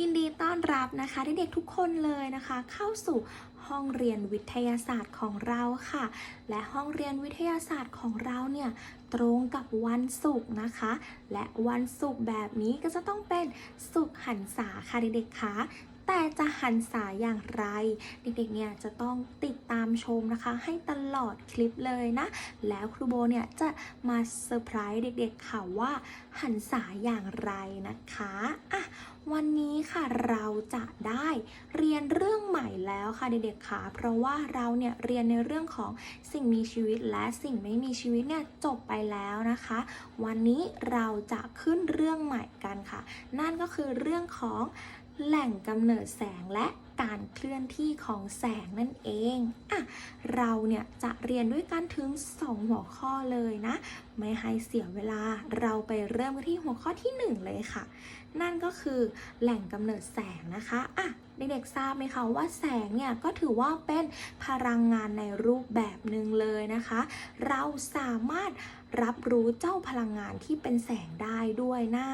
ยินดีต้อนรับนะคะเด็กๆทุกคนเลยนะคะ เข้าสู่ห้องเรียนวิทยาศาสตร์ของเราค่ะ และห้องเรียนวิทยาศาสตร์ของเราเนี่ยตรงกับวันศุกร์นะคะ และวันศุกร์แบบนี้ก็จะต้องเป็นศุกร์หันษาค่ะเด็กๆคะ แต่จะหันษาอย่างไร เด็กๆเนี่ยจะต้องติดตามชมนะคะ ให้ตลอดคลิปเลยนะ แล้วครูโบเนี่ยจะมาเซอร์ไพรส์เด็กๆค่ะว่าหันษาอย่างไรนะคะอะวันนี้ค่ะเราจะได้เรียนเรื่องใหม่แล้วค่ะเด็กๆค่ะเพราะว่าเราเนี่ยเรียนในเรื่องของสิ่งมีชีวิตและสิ่งไม่มีชีวิตเนี่ยจบไปแล้วนะคะ วันนี้เราจะขึ้นเรื่องใหม่กันค่ะ นั่นก็คือเรื่องของ แหล่งกำเนิดแสงและการเคลื่อนที่ของแสงนั่นเองอะเราเนี่ยจะเรียนด้วยกันถึง 2 หัวข้อเลยนะ ไม่ให้เสียเวลา เราไปเริ่มกันที่หัวข้อที่ 1 เลยค่ะ นั่นก็คือแหล่งกำเนิดแสงนะคะอะเด็กๆทราบไหมคะว่าแสงเนี่ยก็ถือว่าเป็นพลังงานในรูปแบบหนึ่งเลยนะคะ เราสามารถรับรู้เจ้าพลังงานที่เป็นแสงได้ด้วยนะ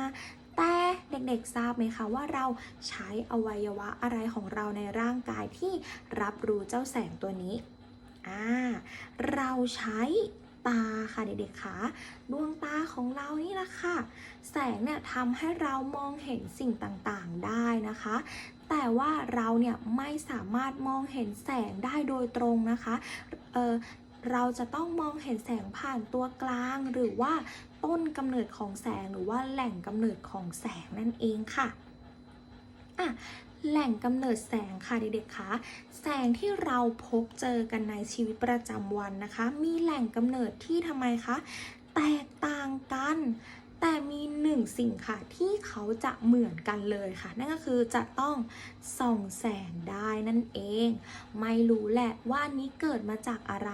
แต่เด็กๆทราบไหมคะว่าเราใช้อวัยวะอะไรของเราในร่างกายที่รับรู้เจ้าแสงตัวนี้อ่าเราใช้ตาค่ะเด็กๆคะดวงตาของเรานี่แหละค่ะ แสงเนี่ยทำให้เรามองเห็นสิ่งต่างๆได้นะคะ แต่ว่าเราเนี่ยไม่สามารถมองเห็นแสงได้โดยตรงนะคะเเราจะต้องมองเห็นแสงผ่านตัวกลางหรือว่า ต้นกำเนิดของแสงหรือว่าแหล่งกำเนิดของแสงนั่นเองค่ะอะแหล่งกำเนิดแสงค่ะเด็กๆคะแสงที่เราพบเจอกันในชีวิตประจำวันนะคะ มีแหล่งกำเนิดที่ทำไมคะแตกต่างกัน แต่มีหนึ่งสิ่งค่ะที่เขาจะเหมือนกันเลยค่ะ นั่นก็คือจะต้องส่องแสงได้นั่นเอง ไม่รู้แหละว่านี้เกิดมาจากอะไร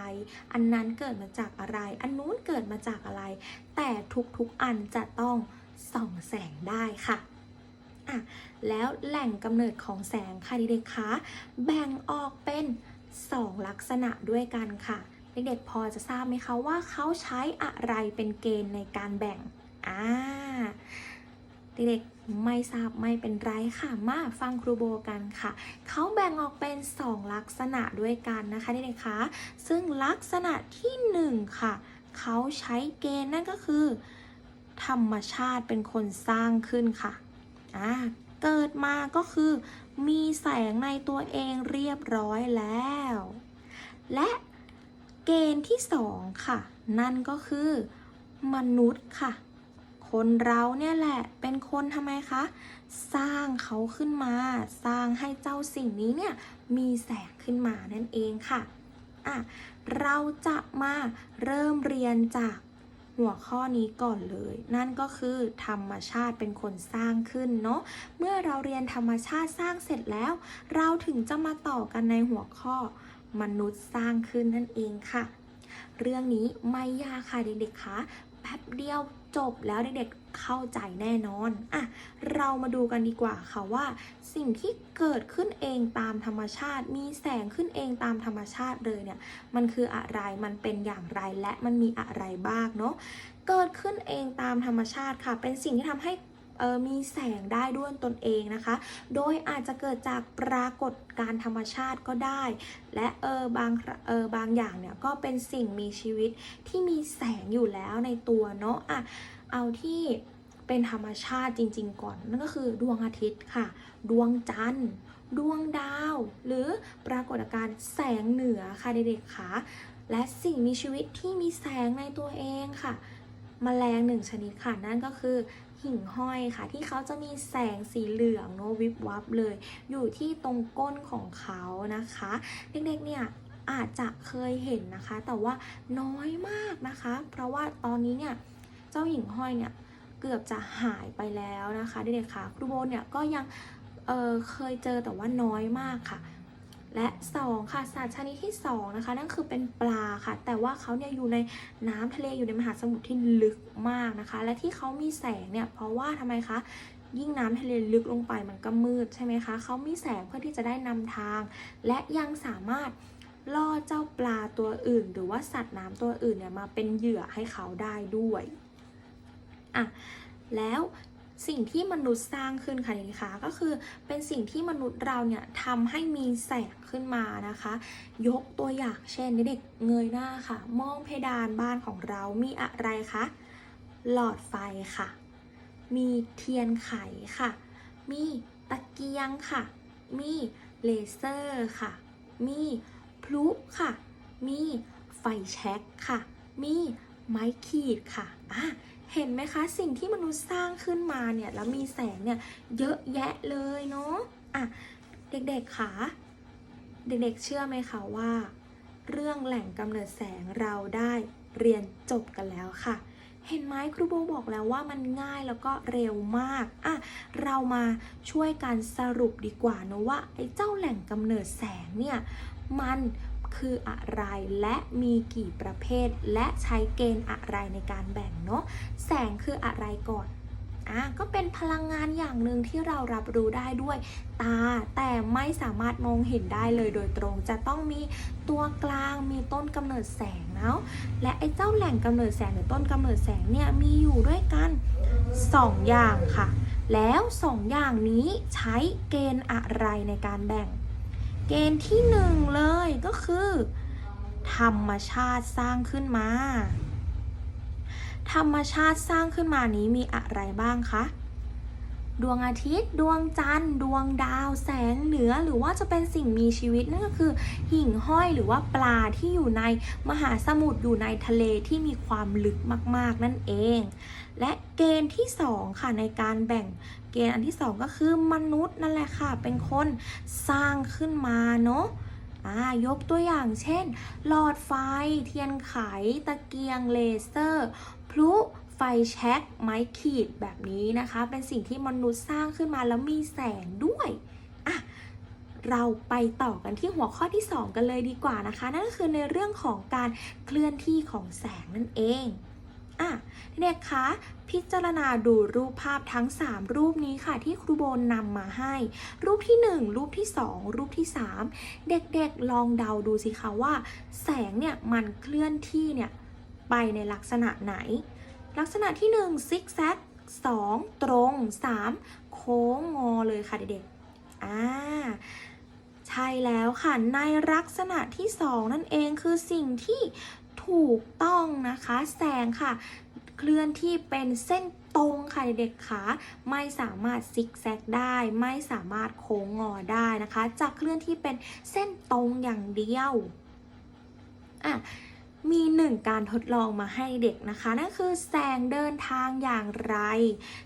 อันนั้นเกิดมาจากอะไร อันนู้นเกิดมาจากอะไร แต่ทุกๆอันจะต้องส่องแสงได้ค่ะอะแล้วแหล่งกำเนิดของแสงค่ะเด็กๆคะแบ่งออกเป็น 2 ลักษณะด้วยกันค่ะ เด็กๆพอจะทราบไหมคะว่าเขาใช้อะไรเป็นเกณฑ์ในการแบ่ง อ่าเด็กๆไม่ทราบไม่เป็นไรค่ะ มาฟังครูโบกันค่ะ เขาแบ่งออกเป็น 2 ลักษณะด้วยกันนะคะเด็กๆคะซึ่งลักษณะทีหนึ่1 ค่ะ เขาใช้เกณฑ์นั่นก็คือ ธรรมชาติเป็นคนสร้างขึ้นค่ะอ่าเกิดมาก็คือ มีแสงในตัวเองเรียบร้อยแล้ว และเกณฑ์ที่สองค่ะ นั่นก็คือ มนุษย์ค่ะ คนเราเนี่ยแหละเป็นคนทำไมคะ สร้างเขาขึ้นมา สร้างให้เจ้าสิ่งนี้เนี่ยมีแสงขึ้นมานั่นเองค่ะอะ เราจะมาเริ่มเรียนจากหัวข้อนี้ก่อนเลย นั่นก็คือธรรมชาติเป็นคนสร้างขึ้นเนาะเมื่อเราเรียนธรรมชาติสร้างเสร็จแล้ว เราถึงจะมาต่อกันในหัวข้อ มนุษย์สร้างขึ้นนั่นเองค่ะ เรื่องนี้ไม่ยากค่ะเด็กๆคะแป๊บเดียว จบแล้วเด็กๆเข้าใจแน่นอนอะเรามาดูกันดีกว่าค่ะว่า สิ่งที่เกิดขึ้นเองตามธรรมชาติ มีแสงขึ้นเองตามธรรมชาติเลยเนี่ยมันคืออะไรมันเป็นอย่างไรและมันมีอะไรบ้างเนาะเกิดขึ้นเองตามธรรมชาติค่ะ เป็นสิ่งที่ทำให้ มีแสงได้ด้วยตนเองนะคะ โดยอาจจะเกิดจากปรากฏการธรรมชาติก็ได้ และเออบางเออบางอย่างเนี่ยก็เป็นสิ่งมีชีวิตที่มีแสงอยู่แล้วในตัวเนาะอะเอาที่เป็นธรรมชาติจริง ๆ ก่อน นั่นก็คือดวงอาทิตย์ค่ะ ดวงจันทร์ดวงดาว หรือปรากฏการณ์แสงเหนือค่ะเด็กๆค่ะและสิ่งมีชีวิตที่มีแสงในตัวเองค่ะแมลงหนึ่งชนิดค่ะ นั่นก็คือ หิ่งห้อยค่ะ ที่เขาจะมีแสงสีเหลืองโนวิบวับเลย อยู่ที่ตรงก้นของเขานะคะ เด็กๆเนี่ยอาจจะเคยเห็นนะคะ แต่ว่าน้อยมากนะคะ เพราะว่าตอนนี้เนี่ยเจ้าหิ่งห้อยเนี่ยเกือบจะหายไปแล้วนะคะเด็กๆค่ะครูโบเนี่ยก็ยังเเคยเจอแต่ว่าน้อยมากค่ะ และ 2 ค่ะ สัตว์ชนิดที่ 2 นะคะ นั่นคือเป็นปลาค่ะ แต่ว่าเขาเนี่ยอยู่ในน้ำทะเลอยู่ในมหาสมุทรที่ลึกมากนะคะ และที่เขามีแสงเนี่ยเพราะว่าทำไมคะยิ่งน้ำทะเลลึกลงไปมันก็มืดใช่ไหมคะเขามีแสงเพื่อที่จะได้นำทาง และยังสามารถล่อเจ้าปลาตัวอื่น หรือว่าสัตว์น้ำตัวอื่นเนี่ยมาเป็นเหยื่อให้เขาได้ด้วยอะแล้ว สิ่งที่มนุษย์สร้างขึ้นค่ะเด็กๆคะก็คือเป็นสิ่งที่มนุษย์เราเนี่ยทำให้มีแสงขึ้นมานะคะ ยกตัวอย่างเช่นเด็กเงยหน้าค่ะ มองเพดานบ้านของเรามีอะไรคะหลอดไฟค่ะ มีเทียนไขค่ะ มีตะเกียงค่ะ มีเลเซอร์ค่ะ มีพลุค่ะ มีไฟแช็กค่ะ มีไม้ขีดค่ะอะ เห็นไหมคะสิ่งที่มนุษย์สร้างขึ้นมาเนี่ยแล้วมีแสงเนี่ยเยอะแยะเลยเนาะอะเด็กๆคะเด็กๆเชื่อไหมคะว่า เรื่องแหล่งกำเนิดแสงเราได้เรียนจบกันแล้วค่ะ เห็นไหมครูโบบอกแล้วว่ามันง่ายแล้วก็เร็วมากอะเรามาช่วยกันสรุปดีกว่าเนะว่าไอ้เจ้าแหล่งกำเนิดแสงเนี่ยมัน คืออะไร และมีกี่ประเภท และใช้เกณฑ์อะไรในการแบ่งเนาะแสงคืออะไรก่อนอะก็เป็นพลังงานอย่างหนึ่งที่เรารับรู้ได้ด้วยตา แต่ไม่สามารถมองเห็นได้เลยโดยตรง จะต้องมีตัวกลางมีต้นกำเนิดแสงเนาะและไอ้เจ้าแหล่งกำเนิดแสงหรือต้นกำเนิดแสงเนี่ยมีอยู่ด้วยกันสองอย่างค่ะ แล้วสองอย่างนี้ใช้เกณฑ์อะไรในการแบ่ง เกณฑ์ที่หนึ่งเลยก็คือ ธรรมชาติสร้างขึ้นมา ธรรมชาติสร้างขึ้นมานี้มีอะไรบ้างคะดวงอาทิตย์ ดวงจันทร์ ดวงดาว แสงเหนือ หรือว่าจะเป็นสิ่งมีชีวิตนั่นก็คือ หิ่งห้อยหรือว่าปลาที่อยู่ในมหาสมุทรอยู่ในทะเลที่มีความลึกมาก ๆ นั่นเอง และ เกณฑ์ที่สองค่ะในการแบ่งเกณฑ์อันที่สองก็คือมนุษย์นั่นแหละค่ะ เป็นคนสร้างขึ้นมาเนาะยกตัวอย่างเช่น หลอดไฟ เทียนไข ตะเกียงเลเซอร์ พลุไฟแช็กไม้ขีดแบบนี้นะคะ เป็นสิ่งที่มนุษย์สร้างขึ้นมาแล้วมีแสงด้วยอะเราไปต่อกันที่หัวข้อที่ 2 กันเลยดีกว่านะคะ นั่นก็คือในเรื่องของการเคลื่อนที่ของแสงนั่นเอง เด็กคะพิจารณาดูรูปภาพทั้ง 3 รูปนี้ค่ะที่ครูโบนนำมาให้ รูปที่ 1 รูปที่ 2 รูปที่ 3 เด็กๆลองเดาดูสิคะว่า แสงเนี่ยมันเคลื่อนที่เนี่ยไปในลักษณะไหน ลักษณะที่1ซิกแซก2ตรง 3 โค้งงอเลยค่ะเด็กๆอ่าใช่แล้วค่ะในลักษณะที่ 2 นั่นเองคือสิ่งที่ถูกต้องนะคะ แสงค่ะ เคลื่อนที่เป็นเส้นตรงค่ะเด็กๆคะไม่สามารถซิกแซกได้ ไม่สามารถโค้งงอได้นะคะ จะเคลื่อนที่เป็นเส้นตรงอย่างเดียวอะ มีหนึ่งการทดลองมาให้เด็กนะคะนั่นคือแสงเดินทางอย่างไร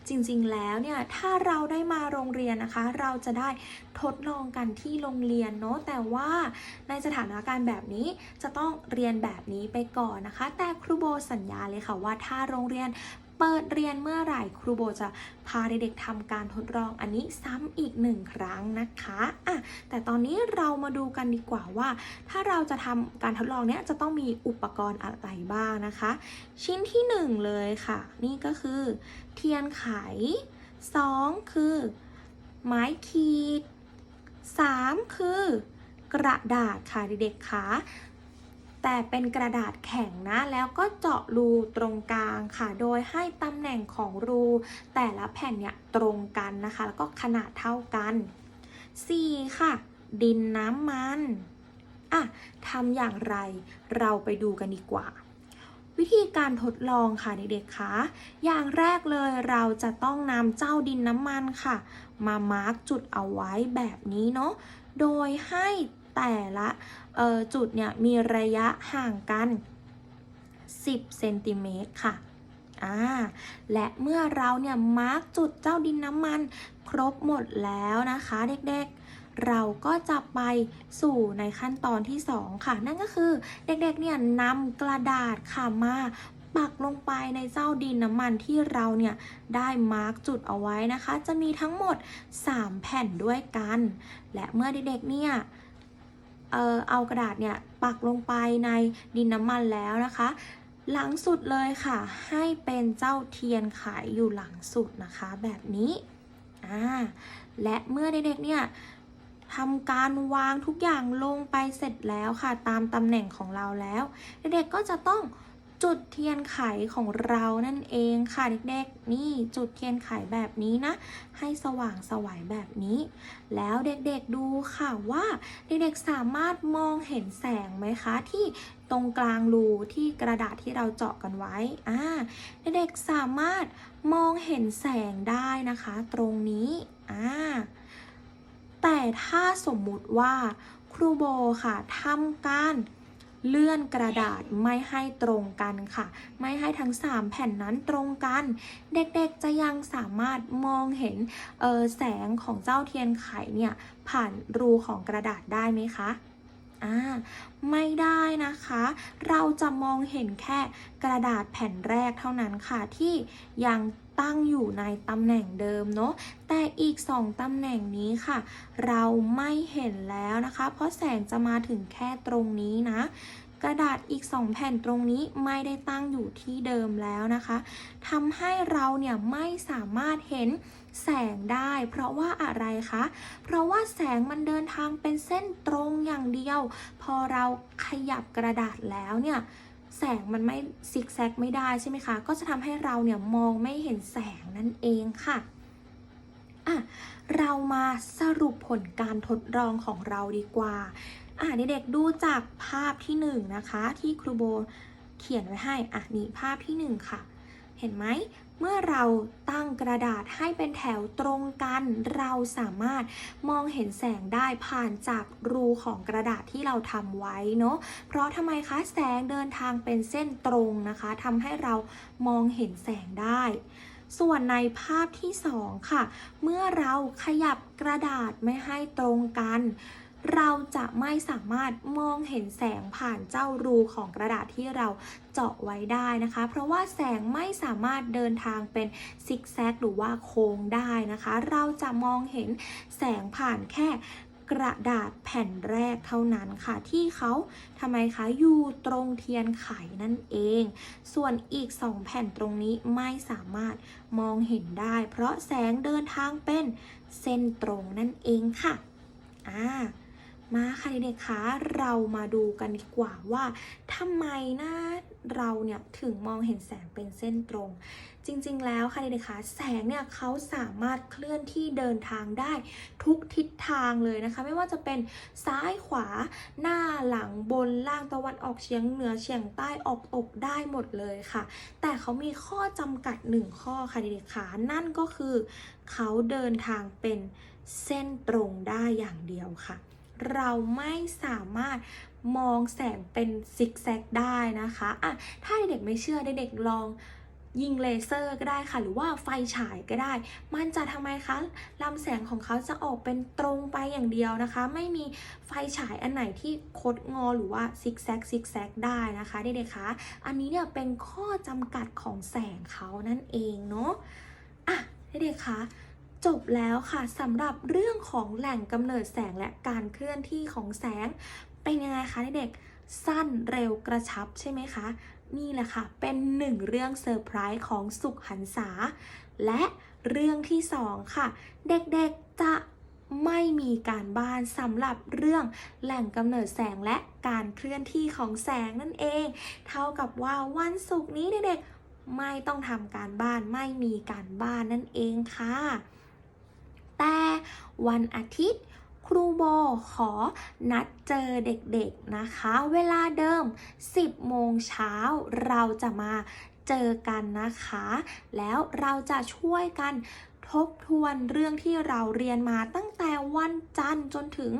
จริงๆแล้วเนี่ยถ้าเราได้มาโรงเรียนนะคะ เราจะได้ทดลองกันที่โรงเรียนเนาะแต่ว่าในสถานการณ์แบบนี้จะต้องเรียนแบบนี้ไปก่อนนะคะ แต่ครูโบสัญญาเลยค่ะว่าถ้าโรงเรียน เปิดเรียนเมื่อไหร่ครูโบจะพาเด็กๆทำการทดลองอันนี้ซ้ำอีกหนึ่งครั้งนะคะอะแต่ตอนนี้เรามาดูกันดีกว่าว่า ถ้าเราจะทำการทดลองเนี้ยจะต้องมีอุปกรณ์อะไรบ้างนะคะ ชิ้นที่หนึ่งเลยค่ะ นี่ก็คือ เทียนไขสองคือ ไม้ขีดสามคือกระดาษค่ะเด็กๆคะ แต่เป็นกระดาษแข็งนะ แล้วก็เจาะรูตรงกลางค่ะ โดยให้ตำแหน่งของรู แต่ละแผ่นเนี่ยตรงกันนะคะ แล้วก็ขนาดเท่ากัน 4. ค่ะ ดินน้ำมันอะทำอย่างไรเราไปดูกันดีกว่า วิธีการทดลองค่ะเด็กๆคะอย่างแรกเลยเราจะต้องนำเจ้าดินน้ำมันค่ะ มามาร์กจุดเอาไว้แบบนี้เนาะโดยให้ แต่ละจุดเนี่ยมีระยะห่างกัน 10เซนติเมตรค่ะอ่าและเมื่อเราเนี่ยมาร์กจุดเจ้าดินน้ำมันครบหมดแล้วนะคะเด็กๆ เราก็จะไปสู่ในขั้นตอนที่ 2 ค่ะ นั่นก็คือเด็กๆเนี่ยนำกระดาษค่ะมาปักลงไปในเจ้าดินน้ำมันที่เราเนี่ยได้มาร์กจุดเอาไว้นะคะ จะมีทั้งหมด 3 แผ่นด้วยกัน และเมื่อเด็กๆเนี่ย เออเอากระดาษเนี่ยปักลงไปในดินน้ำมันแล้วนะคะ หลังสุดเลยค่ะ ให้เป็นเจ้าเทียนไขอยู่หลังสุดนะคะ แบบนี้อ่าและเมื่อเด็กๆเนี่ยทำการวางทุกอย่างลงไปเสร็จแล้วค่ะ ตามตำแหน่งของเราแล้ว เด็กๆก็จะต้อง จุดเทียนไขของเรานั่นเองค่ะเด็กๆ นี่จุดเทียนไขแบบนี้นะ ให้สว่างสวัยแบบนี้ แล้วเด็กๆดูค่ะว่าเด็กๆสามารถมองเห็นแสงไหมคะ ที่ตรงกลางรูที่กระดาษที่เราเจาะกันไว้อ่าเด็กๆสามารถมองเห็นแสงได้นะคะ ตรงนี้อ่าแต่ถ้าสมมุติว่าครูโบค่ะทำการ เลื่อนกระดาษไม่ให้ตรงกันค่ะ ไม่ให้ทั้ง 3 แผ่นนั้นตรงกัน เด็กๆจะยังสามารถมองเห็นเออแสงของเจ้าเทียนไขเนี่ยผ่านรูของกระดาษได้ไหมคะอ่าไม่ได้นะคะ เราจะมองเห็นแค่กระดาษแผ่นแรกเท่านั้นค่ะที่ยัง ตั้งอยู่ในตำแหน่งเดิมเนาะแต่อีก 2ตำแหน่งนี้ค่ะ เราไม่เห็นแล้วนะคะ เพราะแสงจะมาถึงแค่ตรงนี้นะ กระดาษอีก 2 แผ่นตรงนี้ไม่ได้ตั้งอยู่ที่เดิมแล้วนะคะทำให้เราเนี่ยไม่สามารถเห็นแสงได้เพราะว่าอะไรคะ เพราะว่าแสงมันเดินทางเป็นเส้นตรงอย่างเดียว พอเราขยับกระดาษแล้วเนี่ย แสงมันไม่ซิกแซกไม่ได้ใช่ไหมคะ ก็จะทำให้เราเนี่ยมองไม่เห็นแสงนั่นเองค่ะอะเรามาสรุปผลการทดลองของเราดีกว่าอะเด็กๆดูจากภาพที่หนึ่งนะคะ ที่ครูโบเขียนไว้ให้อะนี่ภาพที่หนึ่งค่ะ เห็นไหม เมื่อเราตั้งกระดาษให้เป็นแถวตรงกัน เราสามารถมองเห็นแสงได้ผ่านจากรูของกระดาษที่เราทำไว้เนาะ เพราะทำไมคะแสงเดินทางเป็นเส้นตรงนะคะทำให้เรามองเห็นแสงได้ส่วนในภาพที่ 2 ค่ะ เมื่อเราขยับกระดาษไม่ให้ตรงกัน เราจะไม่สามารถมองเห็นแสงผ่านเจ้ารูของกระดาษที่เราเจาะไว้ได้นะคะ เพราะว่าแสงไม่สามารถเดินทางเป็นซิกแซกหรือว่าโค้งได้นะคะ เราจะมองเห็นแสงผ่านแค่กระดาษแผ่นแรกเท่านั้นค่ะ ที่เขาทำไมคะอยู่ตรงเทียนไขนั่นเอง ส่วนอีก 2 แผ่นตรงนี้ไม่สามารถมองเห็นได้ เพราะแสงเดินทางเป็นเส้นตรงนั่นเองค่ะอ่า มาค่ะเด็กๆคะเรามาดูกันดีกว่าว่าทำไมนะเราเนี่ยถึงมองเห็นแสงเป็นเส้นตรง จริงๆ แล้วค่ะเด็กๆคะแสงเนี่ยเขาสามารถเคลื่อนที่เดินทางได้ทุกทิศทางเลยนะคะ ไม่ว่าจะเป็นซ้ายขวาหน้าหลังบนล่างตะวันออกเฉียงเหนือเฉียงใต้ออกตกได้หมดเลยค่ะ แต่เขามีข้อจำกัดหนึ่งข้อค่ะเด็กๆคะนั่นก็คือเขาเดินทางเป็นเส้นตรงได้อย่างเดียวค่ะ เราไม่สามารถมองแสงเป็นซิกแซกได้นะคะอะถ้าเด็กไม่เชื่อเด็กลองยิงเลเซอร์ก็ได้ค่ะ หรือว่าไฟฉายก็ได้ มันจะทำไมคะลำแสงของเขาจะออกเป็นตรงไปอย่างเดียวนะคะ ไม่มีไฟฉายอันไหนที่คดงอหรือว่าซิกแซกซิกแซกได้นะคะเด็กๆคะอันนี้เนี่ยเป็นข้อจำกัดของแสงเขานั่นเองเนาะอะเด็กๆคะ จบแล้วค่ะสำหรับเรื่องของแหล่งกำเนิดแสงและการเคลื่อนที่ของแสง เป็นยังไงคะเด็กๆสั้นเร็วกระชับใช่ไหมคะ นี่แหละค่ะ เป็นหนึ่งเรื่องเซอร์ไพรส์ของสุขหันษา และเรื่องที่สองค่ะ เด็กๆจะไม่มีการบ้านสำหรับเรื่องแหล่งกำเนิดแสงและการเคลื่อนที่ของแสงนั่นเอง เท่ากับว่าวันศุกร์นี้เด็กๆไม่ต้องทำการบ้านไม่มีการบ้านนั่นเองค่ะ แต่วันอาทิตย์ ครูโบขอนัดเจอเด็กๆนะคะ เวลาเดิม 10 โมงเช้าเราจะมาเจอกันนะคะ แล้วเราจะช่วยกันทบทวนเรื่องที่เราเรียนมาตั้งแต่วันจันทร์จนถึง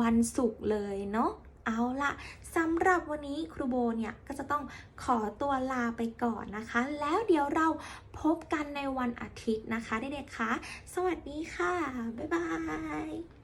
วันศุกร์เลยเนาะ เอาละสำหรับวันนี้ครูโบเนี่ยก็จะต้องขอตัวลาไปก่อนนะคะ แล้วเดี๋ยวเราพบกันในวันอาทิตย์นะคะเด็กๆคะสวัสดีค่ะ บ๊ายบาย